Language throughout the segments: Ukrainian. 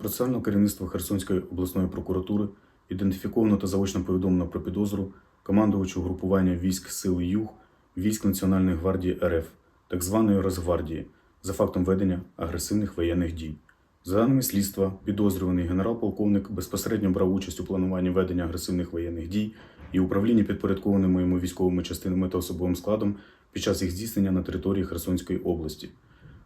процесуального керівництва Херсонської обласної прокуратури ідентифіковано та заочно повідомлено про підозру командувачу групування військ Сили Юг військ Національної гвардії РФ, так званої Росгвардії, за фактом ведення агресивних воєнних дій. За даними слідства, підозрюваний генерал-полковник безпосередньо брав участь у плануванні ведення агресивних воєнних дій і управлінні підпорядкованими йому військовими частинами та особовим складом під час їх здійснення на території Херсонської області.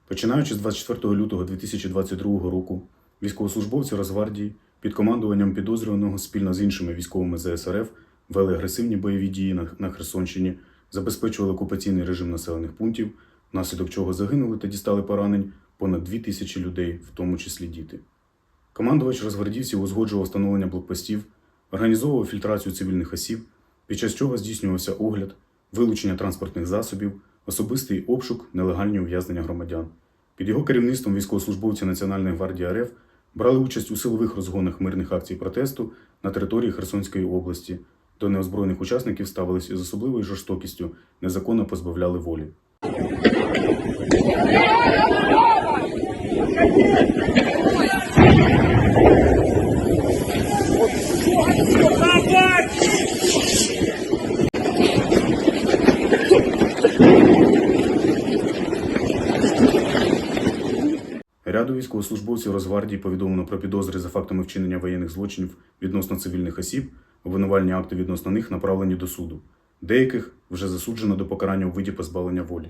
Починаючи з 24 лютого 2022 року, військовослужбовці Росгвардії під командуванням підозрюваного спільно з іншими військовими ЗСРФ вели агресивні бойові дії на, Херсонщині, забезпечували окупаційний режим населених пунктів, внаслідок чого загинули та дістали поранень понад 2 тисячі людей, в тому числі діти. Командувач розгвардійців узгоджував встановлення блокпостів, організовував фільтрацію цивільних осіб, під час чого здійснювався огляд, вилучення транспортних засобів, особистий обшук, нелегальні ув'язнення громадян. Під його керівництвом військовослужбовці Національної гвардії РФ брали участь у силових розгонах мирних акцій протесту на території Херсонської області. До неозброєних учасників ставились із особливою жорстокістю, незаконно позбавляли волі. Ряду військовослужбовців Росгвардії повідомлено про підозри за фактами вчинення воєнних злочинів відносно цивільних осіб, обвинувальні акти відносно них направлені до суду. Деяких вже засуджено до покарання у виді позбавлення волі.